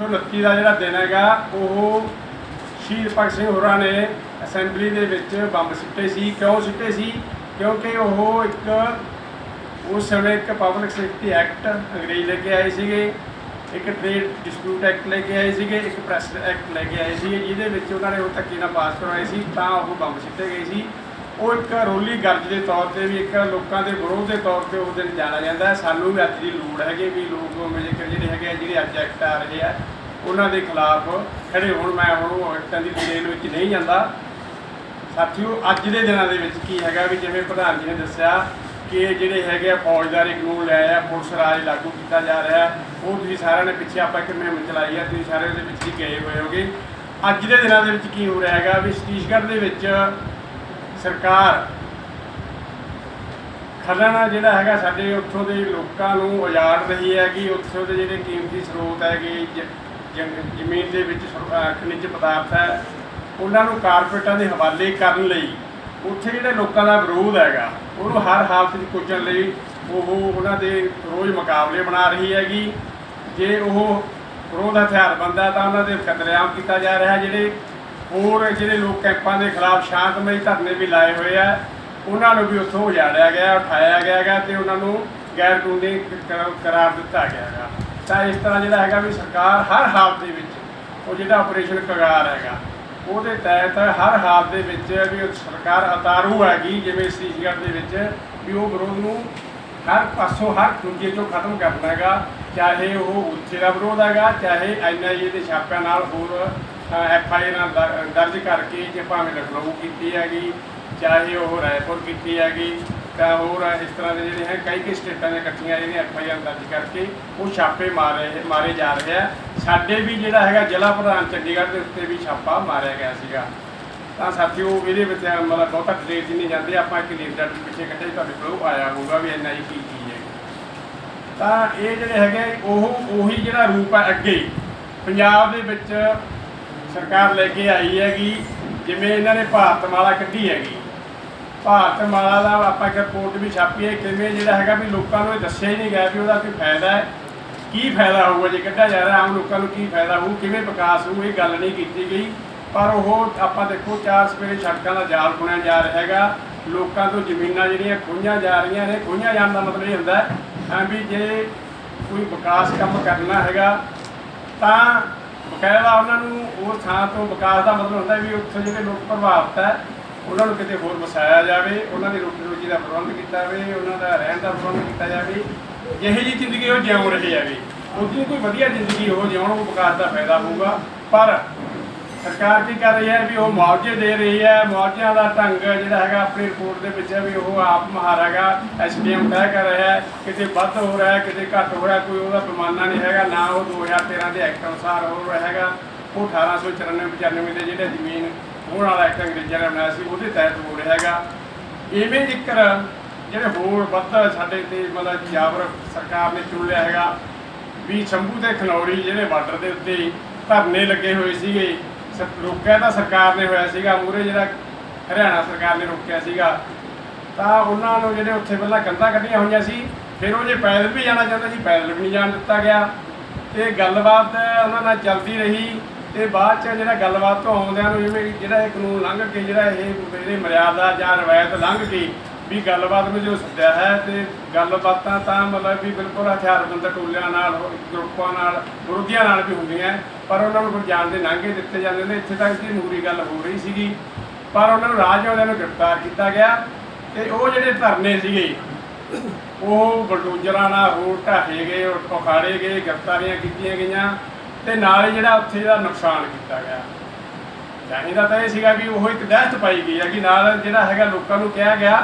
29 ਦਾ ਜਿਹੜਾ ਦਿਨ ਹੈਗਾ, ਉਹ ਸ਼ਹੀਦ ਭਗਤ ਸਿੰਘ ਹੋਰਾਂ ਨੇ ਅਸੈਂਬਲੀ ਦੇ ਵਿੱਚ ਬੰਬ ਸਿੱਟੇ ਸੀ। ਕਿਉਂ ਸਿੱਟੇ ਸੀ? ਕਿਉਂਕਿ ਉਹ ਇੱਕ, ਉਸ ਸਮੇਂ ਇੱਕ ਪਬਲਿਕ ਸੇਫਟੀ ਐਕਟ ਅੰਗਰੇਜ਼ ਲੈ ਕੇ ਆਏ ਸੀਗੇ, ਇੱਕ ਟ੍ਰੇਡ ਡਿਸਪਿਊਟ ਐਕਟ ਲੈ ਕੇ ਆਏ ਸੀਗੇ, ਇੱਕ ਪ੍ਰੈਸ ਐਕਟ ਲੈ ਕੇ ਆਏ ਸੀਗੇ, ਜਿਹਦੇ ਵਿੱਚ ਉਹਨਾਂ ਨੇ ਉਹ ਧੱਕੇ ਨਾਲ ਪਾਸ ਕਰਵਾਏ ਸੀ, ਤਾਂ ਉਹ ਬੰਬ ਸਿੱਟੇ ਗਏ ਸੀ। ਉਹ ਇੱਕ ਰੋਲੀ ਗਰਜ ਦੇ ਤੌਰ ਤੇ ਵੀ ਇੱਕ ਲੋਕਾਂ ਦੇ ਵਿਰੋਧ ਦੇ ਤੌਰ ਤੇ ਉਹ ਦਿਨ ਜਾਣਿਆ ਜਾਂਦਾ ਹੈ। ਸਾਨੂੰ ਵੀ ਅੱਜ ਦੀ ਲੋੜ ਹੈਗੀ ਵੀ ਲੋਕ ਮੇਰੇ ਜਿਹੜੇ ਹੈਗੇ ਆ, ਜਿਹੜੇ ਅੱਜ ਐਕਟ ਆ ਰਹੇ ਆ ਉਹਨਾਂ ਦੇ ਖਿਲਾਫ ਖੜੇ ਹੋਣ। ਮੈਂ ਹੁਣ ਉਹ ਐਕਟਾਂ ਦੀ ਡਿਟੇਲ ਵਿੱਚ ਨਹੀਂ ਜਾਂਦਾ। ਸਾਥੀਓ ਅੱਜ ਦੇ ਦਿਨਾਂ ਦੇ ਵਿੱਚ ਕੀ ਹੈਗਾ ਵੀ ਜਿਵੇਂ ਪ੍ਰਧਾਨ ਜੀ ਨੇ ਦੱਸਿਆ ਕਿ ਜਿਹੜੇ ਹੈਗੇ ਆ ਫੌਜਦਾਰੀ ਕਾਨੂੰਨ ਲੈ ਆ ਪੁਲਿਸ ਰਾਜ ਲਾਗੂ ਕੀਤਾ ਜਾ ਰਿਹਾ ਉਹ ਤੁਸੀਂ ਸਾਰਿਆਂ ਨੇ ਪਿੱਛੇ ਆਪਾਂ ਇੱਕ ਮੁਹਿੰਮ ਚਲਾਈ ਹੈ ਤੁਸੀਂ ਸਾਰੇ ਉਹਦੇ ਵਿੱਚ ਹੀ ਗਏ ਹੋਏ ਹੋਗੇ। ਅੱਜ ਦੇ ਦਿਨਾਂ ਦੇ ਵਿੱਚ ਕੀ ਹੋ ਰਿਹਾ ਹੈਗਾ ਵੀ ਛਤੀਸਗੜ੍ਹ ਦੇ ਵਿੱਚ ਸਰਕਾਰ। ਖਜ਼ਾਨਾ ਜਿਹੜਾ ਹੈਗਾ ਸਾਡੇ ਉੱਥੋਂ ਦੇ ਲੋਕਾਂ ਨੂੰ ਉਜਾੜ ਰਹੀ ਹੈਗੀ। ਉੱਥੋਂ ਦੇ ਜਿਹੜੇ ਕੀਮਤੀ ਸਰੋਤ ਹੈਗੇ, ਜ- ਜੰਗ- ਜ਼ਮੀਨ ਦੇ ਵਿੱਚ ਸਰੋ- ਖਣਿਜ ਪਦਾਰਥ ਹੈ, ਉਹਨਾਂ ਨੂੰ ਕਾਰਪੋਰੇਟਾਂ ਦੇ ਹਵਾਲੇ ਕਰਨ ਲਈ ਉੱਥੇ ਜਿਹੜੇ ਲੋਕਾਂ ਦਾ ਵਿਰੋਧ ਹੈਗਾ, ਉਹਨੂੰ ਹਰ ਹਾਲਤ ਵਿੱਚ ਕੁਚਲਣ ਲਈ ਉਹ ਉਹਨਾਂ ਦੇ ਰੋਜ਼ ਮੁਕਾਬਲੇ ਬਣਾ ਰਹੀ ਹੈਗੀ। ਜੇ ਉਹ ਵਿਰੋਧ ਹਥਿਆਰਬੰਦ ਹੈ ਤਾਂ ਉਹਨਾਂ ਦੇ ਕਤਲੇਆਮ ਕੀਤਾ ਜਾ ਰਿਹਾ, ਜਿਹੜੇ ਹੋਰ ਜਿਹੜੇ ਲੋਕ ਕੈਂਪਾਂ ਦੇ ਖਿਲਾਫ ਸ਼ਾਂਤਮਈ ਧਰਨੇ ਵੀ ਲਾਏ ਹੋਏ ਆ, ਉਹਨਾਂ ਨੂੰ ਵੀ ਉੱਥੋਂ ਉਜਾੜਿਆ ਗਿਆ, ਉਠਾਇਆ ਗਿਆ ਹੈਗਾ ਤੇ ਉਹਨਾਂ ਨੂੰ ਗੈਰ ਕਾਨੂੰਨੀ ਕਰਾਰ ਦਿੱਤਾ ਗਿਆ ਹੈਗਾ। ਤਾਂ ਇਸ ਤਰ੍ਹਾਂ ਜਿਹੜਾ ਹੈਗਾ ਵੀ ਸਰਕਾਰ ਹਰ ਹਾਲਤ ਦੇ ਵਿੱਚ, ਉਹ ਜਿਹੜਾ ਆਪਰੇਸ਼ਨ ਕਗਾਰ ਹੈਗਾ, ਉਹਦੇ ਤਹਿਤ ਹਰ ਹਾਲਤ ਦੇ ਵਿੱਚ ਵੀ ਸਰਕਾਰ ਅਤਾਰੂ ਹੈਗੀ, ਜਿਵੇਂ ਛਤੀਸਗੜ੍ਹ ਦੇ ਵਿੱਚ, ਵੀ ਉਹ ਵਿਰੋਧ ਨੂੰ ਹਰ ਪਾਸੋਂ ਹਰ ਦੂਜੇ ਤੋਂ ਖਤਮ ਕਰਨਾ ਹੈਗਾ, ਚਾਹੇ ਉਹ ਉੱਥੇ ਦਾ ਵਿਰੋਧ ਹੈਗਾ, ਚਾਹੇ ਐਨਆਈਏ ਦੇ ਛਾਪਿਆਂ ਨਾਲ ਹੋਰ ਐਫ ਆਈ ਨਾਲ ਦਰ- ਦਰਜ ਕਰਕੇ ਜੇ ਭਾਵੇਂ ਲਖਨਊ ਕੀਤੀ ਹੈਗੀ, ਚਾਹੇ ਉਹ ਰਾਏਪੁਰ ਕੀਤੀ ਹੈਗੀ, ਤਾਂ ਹੋਰ ਇਸ ਤਰ੍ਹਾਂ ਦੇ ਜਿਹੜੇ ਹੈ, ਕਈ ਕਈ ਸਟੇਟਾਂ ਦੇ ਇਕੱਠੀਆਂ ਜਿਹੜੀਆਂ ਐਫ ਆਈ ਆਰ ਦਰਜ ਕਰਕੇ ਉਹ ਛਾਪੇ ਮਾਰੇ ਮਾਰੇ ਜਾ ਰਹੇ ਆ। ਸਾਡੇ ਵੀ ਜਿਹੜਾ ਹੈਗਾ ਜ਼ਿਲ੍ਹਾ ਪ੍ਰਧਾਨ ਚੰਡੀਗੜ੍ਹ ਦੇ ਉੱਤੇ ਵੀ ਛਾਪਾ ਮਾਰਿਆ ਗਿਆ ਸੀਗਾ। ਤਾਂ ਸਾਥੀਓ, ਇਹਦੇ ਵਿੱਚ ਮਤਲਬ ਬਹੁਤਾ ਡਿਟੇਲ 'ਚ ਨਹੀਂ ਜਾਂਦੇ, ਆਪਾਂ ਇੱਕ ਲੀਡਰ ਪਿੱਛੇ ਕੱਢੇ ਤੁਹਾਡੇ ਕੋਲ ਆਇਆ ਹੋਊਗਾ ਵੀ ਇੰਨਾ ਹੀ ਕੀ ਚੀਜ਼ ਹੈ। ਤਾਂ ਇਹ ਜਿਹੜੇ ਹੈਗੇ, ਉਹ, ਉਹੀ ਜਿਹੜਾ ਰੂਪ ਹੈ ਅੱਗੇ। ਪੰਜਾਬ ਦੇ ਵਿੱਚ ਸਰਕਾਰ ਲੈ ਕੇ ਆਈ ਹੈਗੀ, ਜਿਵੇਂ ਇਹਨਾਂ ਨੇ ਭਾਰਤ ਮਾਲਾ ਕੱਢੀ ਹੈਗੀ। ਭਾਰਤਮਾਲਾ ਦਾ ਆਪਾਂ ਇੱਕ ਰਿਪੋਰਟ ਵੀ ਛਾਪੀ ਹੈ ਕਿਵੇਂ ਜਿਹੜਾ ਹੈਗਾ ਵੀ ਲੋਕਾਂ ਨੂੰ ਇਹ ਦੱਸਿਆ ਹੀ ਨਹੀਂ ਗਿਆ ਵੀ ਉਹਦਾ ਕੀ ਫਾਇਦਾ ਹੈ। ਕੀ ਫਾਇਦਾ ਹੋਊਗਾ ਜੇ ਕੱਢਿਆ ਜਾ ਰਿਹਾ, ਆਮ ਲੋਕਾਂ ਨੂੰ ਕੀ ਫਾਇਦਾ ਹੋਊ, ਕਿਵੇਂ ਵਿਕਾਸ ਹੋਊ, ਇਹ ਗੱਲ ਨਹੀਂ ਕੀਤੀ ਗਈ। ਪਰ ਉਹ ਆਪਾਂ ਦੇਖੋ, ਚਾਰ ਸਵੇਰੇ ਸੜਕਾਂ ਦਾ ਜਾਲ ਬੁਣਿਆ ਜਾ ਰਿਹਾ ਹੈਗਾ। ਲੋਕਾਂ ਤੋਂ ਜ਼ਮੀਨਾਂ ਜਿਹੜੀਆਂ ਖੋਈਆਂ ਜਾ ਰਹੀਆਂ ਨੇ ਖੋਈਆਂ ਜਾਣ ਦਾ ਮਤਲਬ ਇਹ ਹੁੰਦਾ ਹੈ ਵੀ ਜੇ ਕੋਈ ਵਿਕਾਸ ਕੰਮ ਕਰਨਾ ਹੈਗਾ, ਤਾਂ ਬਕਾਇਦਾ ਉਹਨਾਂ ਨੂੰ ਉਹ ਥਾਂ ਤੋਂ ਵਿਕਾਸ ਦਾ ਮਤਲਬ ਹੁੰਦਾ ਵੀ ਉੱਥੇ ਜਿਹੜੇ ਲੋਕ ਪ੍ਰਭਾਵਿਤ ਹੈ, ਉਹਨਾਂ ਨੂੰ ਕਿਤੇ ਹੋਰ ਵਸਾਇਆ ਜਾਵੇ, ਉਹਨਾਂ ਦੀ ਰੋਟੀ ਰੋਜੀ ਦਾ ਪ੍ਰਬੰਧ ਕੀਤਾ ਜਾਵੇ, ਉਹਨਾਂ ਦਾ ਰਹਿਣ ਦਾ ਪ੍ਰਬੰਧ ਕੀਤਾ ਜਾਵੇ, ਜਿਹੇ ਜੀ ਜ਼ਿੰਦਗੀ ਉਹ ਜਿਉਂ ਰਹੇ ਹੈਗੇ। ਉਹਦੀ ਕੋਈ ਵਧੀਆ ਜ਼ਿੰਦਗੀ ਉਹ ਜਿਉਣ ਉਹ ਵਿਕਾਸ ਦਾ ਫਾਇਦਾ ਹੋਊਗਾ, ਪਰ ਸਰਕਾਰ ਕੀ ਕਰ ਰਹੀ ਹੈ ਵੀ ਉਹ ਮੁਆਵਜ਼ੇ ਦੇ ਰਹੀ ਹੈ, ਮੁਆਵਜ਼ਿਆਂ ਦਾ ਢੰਗ ਜਿਹੜਾ ਹੈਗਾ ਆਪਣੀ ਰਿਪੋਰਟ ਦੇ ਵਿੱਚ ਹੈ ਵੀ ਉਹ ਆਪ ਮਹਾਰਾਗਾ ਐਸਡੀਐਮ ਤੈਅ ਕਰ ਰਿਹਾ ਹੈ, ਕਿਤੇ ਵੱਧ ਹੋ ਰਿਹਾ ਹੈ, ਕਿਤੇ ਘੱਟ ਹੋ ਰਿਹਾ ਕੋਈ ਉਹਦਾ ਪੈਮਾਨਾ ਨਹੀਂ ਹੈਗਾ, ਨਾ ਉਹ 2013 ਦੇ ਐਕਟ ਅਨੁਸਾਰ ਹੋ ਰਿਹਾ ਹੈਗਾ, ਉਹ 1894 95 ਦੇ ਜਿਹੜੇ ਜ਼ਮੀਨ ਹੋਣ ਵਾਲਾ ਐਕਟ ਅੰਗਰੇਜ਼ਾਂ ਨੇ ਬਣਾਇਆ ਸੀ, ਉਹਦੇ ਤਹਿਤ ਹੋ ਰਿਹਾ ਹੈਗਾ। ਇਵੇਂ ਜ਼ਿਕਰ ਜਿਹੜੇ ਹੋਰ ਵੱਧ ਸਾਡੇ ਤੇ ਮਤਲਬ ਜਾਬਰ ਸਰਕਾਰ ਨੇ ਚੁਣ ਲਿਆ ਹੈਗਾ, ਵੀ ਸ਼ੰਭੂ ਤੇ ਖਨੌਰੀ ਜਿਹੜੇ ਬਾਰਡਰ ਦੇ ਉੱਤੇ ਧਰਨੇ ਲੱਗੇ ਹੋਏ ਸੀਗੇ ਸ- ਰੋਕਿਆ ਤਾਂ ਸਰਕਾਰ ਨੇ ਹੋਇਆ ਸੀਗਾ ਮੂਰੇ ਜਿਹੜਾ ਹਰਿਆਣਾ ਸਰਕਾਰ ਨੇ ਰੋਕਿਆ ਸੀਗਾ, ਤਾਂ ਉਹਨਾਂ ਨੂੰ ਜਿਹੜੇ ਉੱਥੇ ਪਹਿਲਾਂ ਕੰਧਾਂ ਕੱਢੀਆਂ ਹੋਈਆਂ ਸੀ, ਫਿਰ ਉਹ ਜੇ ਪੈਦਲ ਵੀ ਜਾਣਾ ਚਾਹੁੰਦੇ ਸੀ, ਪੈਦਲ ਵੀ ਨਹੀਂ ਜਾਣ ਦਿੱਤਾ ਗਿਆ। ਤੇ ਗੱਲਬਾਤ ਉਹਨਾਂ ਨਾਲ ਚੱਲਦੀ ਰਹੀ, ਤੇ ਬਾਅਦ ਚ ਜਿਹੜਾ ਗੱਲਬਾਤ ਤੋਂ ਆਉਂਦਿਆਂ ਨੂੰ ਜਿਵੇਂ ਜਿਹੜਾ ਇਹ ਕਾਨੂੰਨ ਲੰਘ ਕੇ ਜਿਹੜਾ ਇਹ ਇਹਦੀ ਮਰਿਆਦਾ ਜਾਂ ਰਵਾਇਤ ਲੰਘ ਗਈ ਵੀ ਗੱਲਬਾਤ ਨੂੰ ਜੋ ਸੱਦਿਆ ਹੈ ਤੇ ਗੱਲਬਾਤਾਂ ਤਾਂ ਮਤਲਬ ਵੀ ਬਿਲਕੁਲ ਹਥਿਆਰਬੰਦ ਟੋਲਿਆਂ ਨਾਲ, ਗਰੁੱਪਾਂ ਨਾਲ ਵਿਰੋਧੀਆਂ ਨਾਲ ਵੀ ਹੁੰਦੀਆਂ, ਪਰ ਉਹਨਾਂ ਨੂੰ ਫਿਰ ਜਾਣ ਦੇ ਨਾਂਗੇ ਦਿੱਤੇ ਜਾਂਦੇ ਨੇ। ਇੱਥੇ ਤੱਕ ਦੀ ਨੂਰੀ ਗੱਲ ਹੋ ਰਹੀ ਸੀਗੀ, ਪਰ ਉਹਨਾਂ ਨੂੰ ਰਾਜ ਵਾਲਿਆਂ ਨੂੰ ਗ੍ਰਿਫਤਾਰ ਕੀਤਾ ਗਿਆ ਤੇ ਉਹ ਜਿਹੜੇ ਧਰਨੇ ਸੀਗੇ, ਉਹ ਬਲਡੋਜ਼ਰਾਂ ਨਾਲ ਹੋਰ ਢਾਹੇ ਗਏ ਉਹ ਪਖਾੜੇ ਗਏ, ਗ੍ਰਿਫਤਾਰੀਆਂ ਕੀਤੀਆਂ ਗਈਆਂ ਤੇ ਨਾਲ ਹੀ ਜਿਹੜਾ ਉੱਥੇ ਦਾ ਨੁਕਸਾਨ ਕੀਤਾ ਗਿਆ। ਚਾਹੀਦਾ ਤਾਂ ਇਹ ਸੀਗਾ ਵੀ ਉਹ ਇੱਕ ਦਹਿਸ਼ਤ ਪਾਈ ਗਈ ਹੈ ਕਿ ਨਾਲ ਜਿਹੜਾ ਹੈਗਾ ਲੋਕਾਂ ਨੂੰ ਕਿਹਾ ਗਿਆ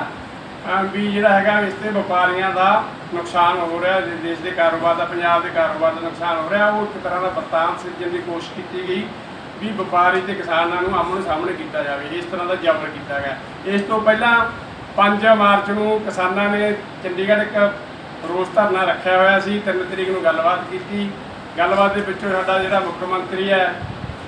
ਵੀ ਜਿਹੜਾ ਹੈਗਾ ਇਸ ਤੇ ਵਪਾਰੀਆਂ ਦਾ ਨੁਕਸਾਨ ਹੋ ਰਿਹਾ ਦੇ- ਦੇਸ਼ ਦੇ ਕਾਰੋਬਾਰ ਦਾ, ਪੰਜਾਬ ਦੇ ਕਾਰੋਬਾਰ ਦਾ ਨੁਕਸਾਨ ਹੋ ਰਿਹਾ, ਉਹ ਇੱਕ ਤਰ੍ਹਾਂ ਦਾ ਬਰਤਾਨ ਸਿਰਜਣ ਦੀ ਕੋਸ਼ਿਸ਼ ਕੀਤੀ ਗਈ ਵੀ ਵਪਾਰੀ ਤੇ ਕਿਸਾਨਾਂ ਨੂੰ ਆਮਣ ਸਾਹਮਣੇ ਕੀਤਾ ਜਾਵੇ, ਇਸ ਤਰ੍ਹਾਂ ਦਾ ਜ਼ਬਰ ਕੀਤਾ ਗਿਆ। ਇਸ ਤੋਂ ਪਹਿਲਾਂ 5 ਮਾਰਚ ਨੂੰ ਕਿਸਾਨਾਂ ਨੇ ਚੰਡੀਗੜ੍ਹ ਇੱਕ ਰੋਸ ਧਰਨਾ ਰੱਖਿਆ ਹੋਇਆ ਸੀ 3 ਤਰੀਕ ਨੂੰ ਗੱਲਬਾਤ ਕੀਤੀ। ਗੱਲਬਾਤ ਦੇ ਵਿੱਚੋਂ ਸਾਡਾ ਜਿਹੜਾ ਮੁੱਖ ਮੰਤਰੀ ਹੈ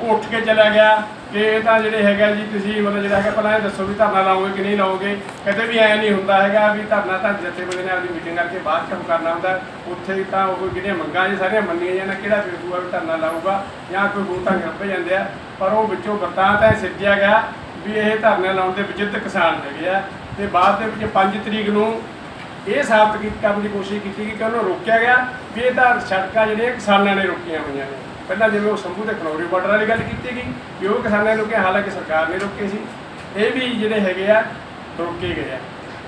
ਉਹ ਉੱਠ ਕੇ ਚਲਾ ਗਿਆ ਕਿ ਇਹ ਤਾਂ ਜਿਹੜੇ ਹੈਗਾ ਜੀ, ਤੁਸੀਂ ਮਤਲਬ ਜਿਹੜਾ ਹੈਗਾ ਪਹਿਲਾਂ ਇਹ ਦੱਸੋ ਵੀ ਧਰਨਾ ਲਾਓਗੇ ਕਿ ਨਹੀਂ ਲਾਓਗੇ? ਕਦੇ ਵੀ ਐ ਨਹੀਂ ਹੁੰਦਾ ਹੈਗਾ ਵੀ ਧਰਨਾ ਤਾਂ ਜਥੇਬੰਦੀ ਨੇ ਆਪਣੀ ਮੀਟਿੰਗ ਕਰਕੇ ਬਾਅਦ ਕੰਮ ਕਰਨਾ ਹੁੰਦਾ। ਉੱਥੇ ਤਾਂ ਉਹ ਜਿਹੜੀਆਂ ਮੰਗਾਂ ਜੀ ਸਾਰੀਆਂ ਮੰਨੀਆਂ ਜਾਣਾ ਕਿਹੜਾ ਬੇਗੂਆ ਵੀ ਧਰਨਾ ਲਾਊਗਾ ਜਾਂ ਕੋਈ ਵੋਟਾਂ ਗੱਪੇ ਜਾਂਦੇ ਆ। ਪਰ ਉਹ ਵਿੱਚੋਂ ਵਰਤਾਂਤ ਐ ਸਿਰਜਿਆ ਗਿਆ ਵੀ ਇਹ ਧਰਨਾ ਲਾਉਣ ਦੇ ਵਿਜਿੱਤ ਕਿਸਾਨ ਹੈਗੇ ਆ। ਤੇ ਬਾਅਦ ਦੇ ਵਿੱਚ 5 ਤਰੀਕ ਨੂੰ ਇਹ ਸਾਬਤ ਕਰਨ ਦੀ ਕੋਸ਼ਿਸ਼ ਕੀਤੀ ਕਿ ਉਹਨੂੰ ਰੋਕਿਆ ਗਿਆ ਵੀ ਇਹ ਤਾਂ ਸੜਕਾਂ ਜਿਹੜੀਆਂ ਕਿਸਾਨਾਂ ਨੇ ਰੋਕੀਆਂ ਹੋਈਆਂ ਨੇ। ਪਹਿਲਾਂ ਜਿਵੇਂ ਉਹ ਸੰਭੂ ਤੇ ਖਨੌਰੀ ਬਾਰਡਰ ਵਾਲੀ ਗੱਲ ਕੀਤੀ ਗਈ, ਵੀ ਉਹ ਕਿਸਾਨਾਂ ਨੇ ਰੋਕੇ ਹਾਲਾਂਕਿ ਸਰਕਾਰ ਨੇ ਰੋਕੇ ਸੀ, ਇਹ ਵੀ ਜਿਹੜੇ ਹੈਗੇ ਆ, ਰੋਕੇ ਗਏ ਆ।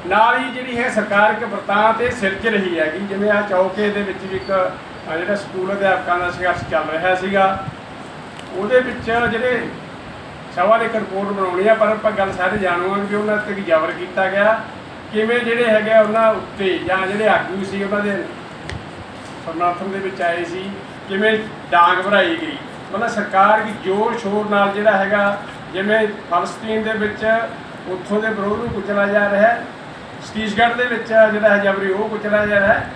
ਨਾਲ ਹੀ ਜਿਹੜੀ ਹੈ ਸਰਕਾਰ ਇੱਕ ਵਰਤਾਂ 'ਤੇ ਸਿਰਜ ਰਹੀ ਹੈਗੀ, ਜਿਵੇਂ ਆ ਚੌਕੇ ਦੇ ਵਿੱਚ ਵੀ ਇੱਕ ਜਿਹੜਾ ਸਕੂਲ ਅਧਿਆਪਕਾਂ ਦਾ ਸੰਘਰਸ਼ ਚੱਲ ਰਿਹਾ ਸੀਗਾ, ਉਹਦੇ ਵਿੱਚ ਜਿਹੜੇ ਸਭਾ ਦੇ ਇੱਕ ਰਿਪੋਰਟ ਬਣਾਉਣੀ ਆ, ਪਰ ਆਪਾਂ ਗੱਲ ਸਾਰੇ ਜਾਣੂਗੇ ਕਿ ਉਹਨਾਂ ਤੇ ਕੀ ਜ਼ਬਰ ਕੀਤਾ ਗਿਆ, ਕਿਵੇਂ ਜਿਹੜੇ ਹੈਗੇ ਆ ਉਹਨਾਂ ਉੱਤੇ ਜਾਂ ਜਿਹੜੇ ਆਗੂ ਸੀ ਉਹਨਾਂ ਦੇ ਸਮਰਥਨ ਦੇ ਵਿੱਚ ਆਏ ਸੀ ਜਿਵੇਂ ਡਾਂਗ ਭਰਾਈ ਗਈ, ਮਤਲਬ ਸਰਕਾਰ ਦੀ ਜ਼ੋਰ ਸ਼ੋਰ ਨਾਲ ਜਿਹੜਾ ਹੈਗਾ, ਜਿਵੇਂ ਫਲਸਤੀਨ ਦੇ ਵਿੱਚ ਉੱਥੋਂ ਦੇ ਵਿਰੋਧ ਨੂੰ ਕੁਚਲਿਆ ਜਾ ਰਿਹਾ ਹੈ, ਛਤੀਸਗੜ੍ਹ ਦੇ ਵਿੱਚ ਜਿਹੜਾ ਹੈ ਜਬਰੀ ਉਹ ਕੁਚਲਾ ਜਾ ਰਿਹਾ ਹੈ